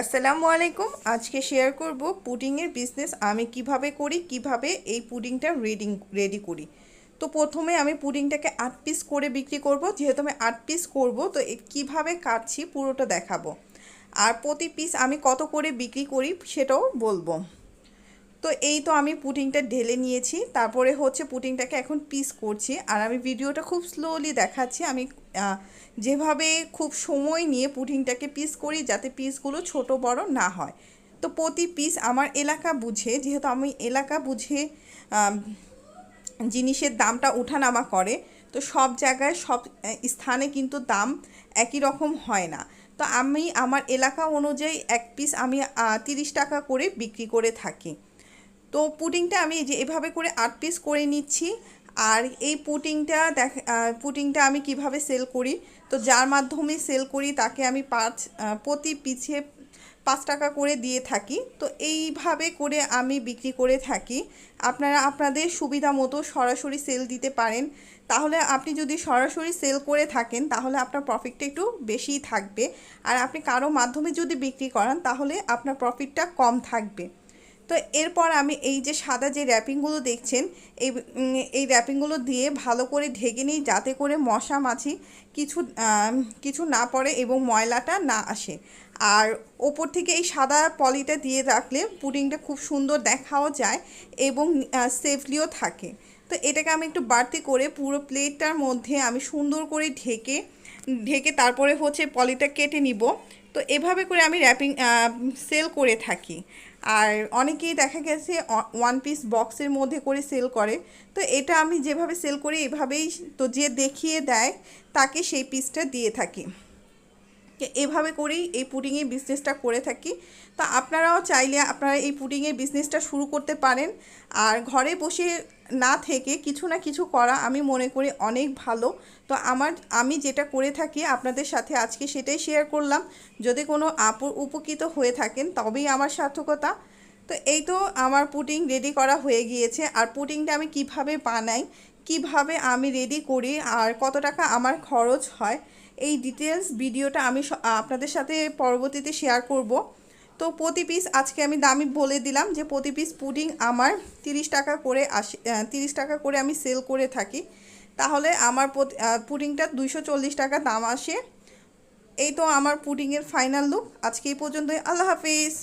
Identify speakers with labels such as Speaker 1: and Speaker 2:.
Speaker 1: আসসালামু আলাইকুম। আজকে শেয়ার করব পুডিংয়ের বিজনেস আমি কীভাবে করি, কীভাবে এই পুডিংটা রেডি রেডি করি। তো প্রথমে আমি পুডিংটাকে আট পিস করে বিক্রি করব। যেহেতু আমি আট পিস করব, তো কীভাবে কীভাবে কাটছি পুরোটা দেখাবো। আর প্রতি পিস আমি কত করে বিক্রি করি সেটাও বলব। তো এই তো আমি পুটিংটা ঢেলে নিয়েছি, তারপরে হচ্ছে পুটিংটাকে এখন পিস করছি। আর আমি ভিডিওটা খুব স্লোলি দেখাচ্ছি, আমি যেভাবে খুব সময় নিয়ে পুটিংটাকে পিস করি যাতে পিসগুলো ছোট বড় না হয়। তো প্রতি পিস আমার এলাকা বুঝে, যেহেতু আমি এলাকা বুঝে জিনিসের দামটা ওঠানামা করে, তো সব জায়গায় সব স্থানে কিন্তু দাম একই রকম হয় না। তো আমি, আমার এলাকা অনুযায়ী এক পিস আমি তিরিশ টাকা করে বিক্রি করে থাকি। তো পুডিংটা আমি যে এভাবে করে আট পিস করে নিচ্ছি। আর এই পুডিংটা দেখ পুডিংটা আমি কীভাবে সেল করি? তো যার মাধ্যমে সেল করি তাকে আমি পাঁচ প্রতি পিছে পাঁচ টাকা করে দিয়ে থাকি। তো এইভাবে করে আমি বিক্রি করে থাকি। আপনারা আপনাদের সুবিধা মতো সরাসরি সেল দিতে পারেন। তাহলে আপনি যদি সরাসরি সেল করে থাকেন, তাহলে আপনার প্রফিটটা একটু বেশিই থাকবে। আর আপনি কারও মাধ্যমে যদি বিক্রি করান, তাহলে আপনার প্রফিটটা কম থাকবে। তো এরপর আমি এই যে সাদা যে র্যাপিংগুলো দেখছেন, এই এই র্যাপিংগুলো দিয়ে ভালো করে ঢেকে নিই যাতে করে মশা মাছি কিছু কিছু না পড়ে এবং ময়লাটা না আসে। আর ওপর থেকে এই সাদা পলিটা দিয়ে রাখলে পুডিংটা খুব সুন্দর দেখাও যায় এবং সেফলিও থাকে। তো এটাকে আমি একটু বাড়তি করে পুরো প্লেটটার মধ্যে আমি সুন্দর করে ঢেকে ঢেকে তারপরে হচ্ছে পলিটা কেটে নিব। তো এভাবে করে আমি র্যাপিং সেল করে থাকি। আর অনেকেই দেখা গেছে ওয়ান পিস বক্সের মধ্যে করে সেল করে। তো এটা আমি যেভাবে সেল করি, এভাবেই তো যে দেখিয়ে দেয়, তাকে সেই পিসটা দিয়ে থাকি। এভাবে করেই এই পুডিংয়ের বিজনেসটা করে থাকি। তো আপনারাও চাইলে আপনারা এই পুডিংয়ের বিজনেসটা শুরু করতে পারেন। আর ঘরে বসে না থেকে কিছু না কিছু করা আমি মনে করি অনেক ভালো। তো আমার, আমি যেটা করে থাকি আপনাদের সাথে আজকে সেটাই শেয়ার করলাম। যদি কোনো আপুর উপকৃত হয়ে থাকেন তবেই আমার সার্থকতা। তো এই তো আমার পুটিং রেডি করা হয়ে গিয়েছে। আর পুটিংটা আমি কীভাবে বানাই, কীভাবে আমি রেডি করি, আর কত টাকা আমার খরচ হয়, এই ডিটেলস ভিডিওটা আমি আপনাদের সাথে পরবর্তীতে শেয়ার করব। তো প্রতি পিস আজকে আমি দামি বলে দিলাম যে প্রতি পিস পুডিং আমার তিরিশ টাকা করে আসি তিরিশ টাকা করে আমি সেল করে থাকি। তাহলে আমার পুডিংটা দুইশো চল্লিশ টাকা দাম আসে। এই তো আমার পুডিংয়ের ফাইনাল লুক আজকে এই পর্যন্তই। আল্লাহ হাফিজ।